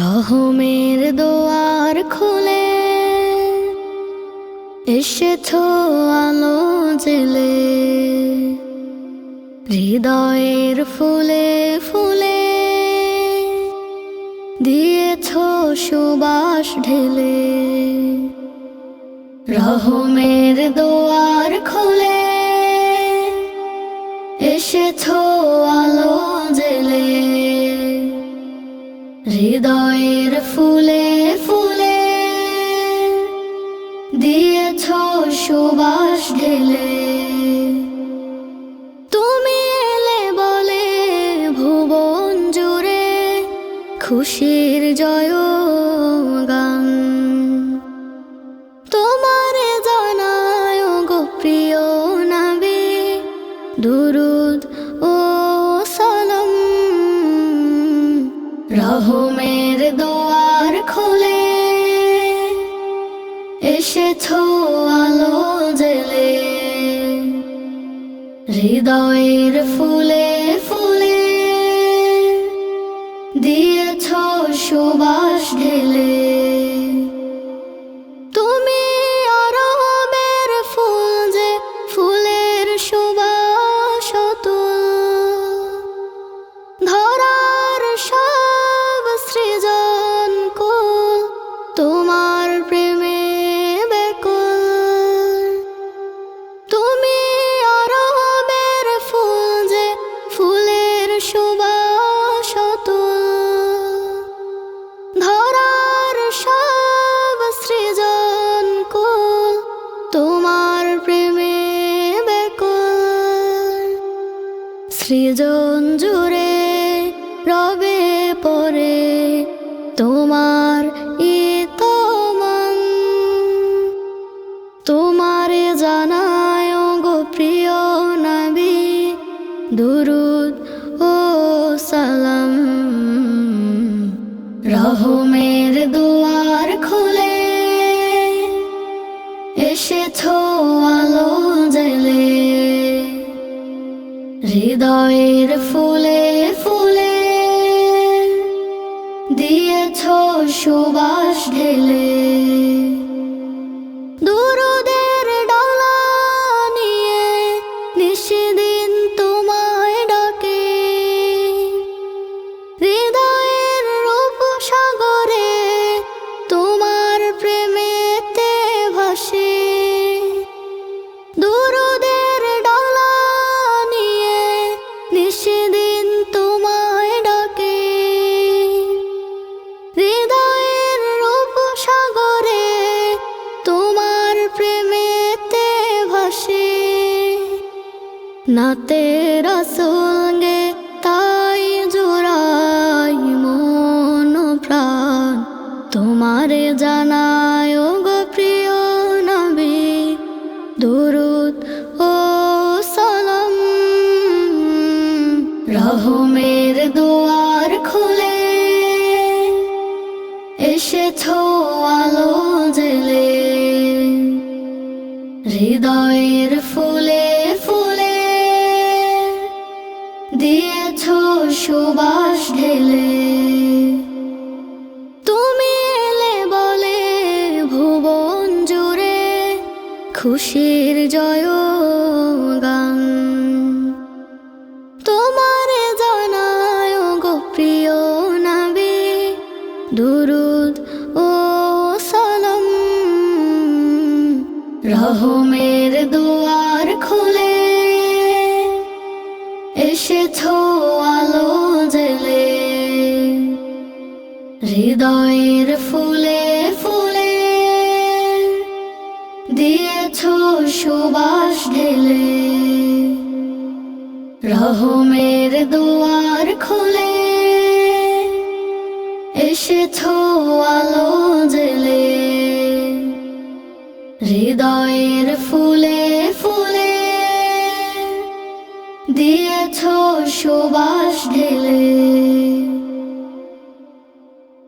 রহমের দোয়ার খুলে এসেছ আলো জেলে। হৃদয়ের ফুলে ফুলে দিয়েছ সুবাস ঢেলে। রহমের দোয়ার খুলে এসেছ আলো হৃদয়ের ফুলে ফুলে দিয়েছ সুবাস ঢেলে। তুমি এলে বলে ভুবন জুড়ে খুশির জয় গান তোমারে জানায় গো প্রিয় নাবি, দুরুদ ও রহমের দোয়ার খোলে। এসেছ আলো জেলে। হৃদয়ের ফুলে সৃজন জুড়ে রবে পরে তোমার ইতমান। তোমারে জানায় গো প্রিয় নবী, দুরুদ ও সালাম। রহমের দুয়ার হৃদয়ের ফুলে ফুলে দিয়েছ সুবাস ঢেলে। নাতে রসুলগে তাই জোড়াই মন প্রাণ। তোমারে জানায় গো প্রিয় নবী, দুরুদ ও সালাম। রহমের দুয়ার খুলে এসেছ আলো জেলে, হৃদয়ের ফুলে সুবাস ঢেলে। তুমি এলে বলে ভুবন জুড়ে খুশির জয় গান তোমারে জানায় গো প্রিয় নাবি, দুরুদ ও সালাম, রহমের দুয়ার এসেছ আলো জেলে, হৃদয়ের ফুলে ফুলে দিয়েছ সুবাস ঢেলে, রহমের দুয়ার খুলে এসেছ আলো জেলে, হৃদয়ের ঢেলে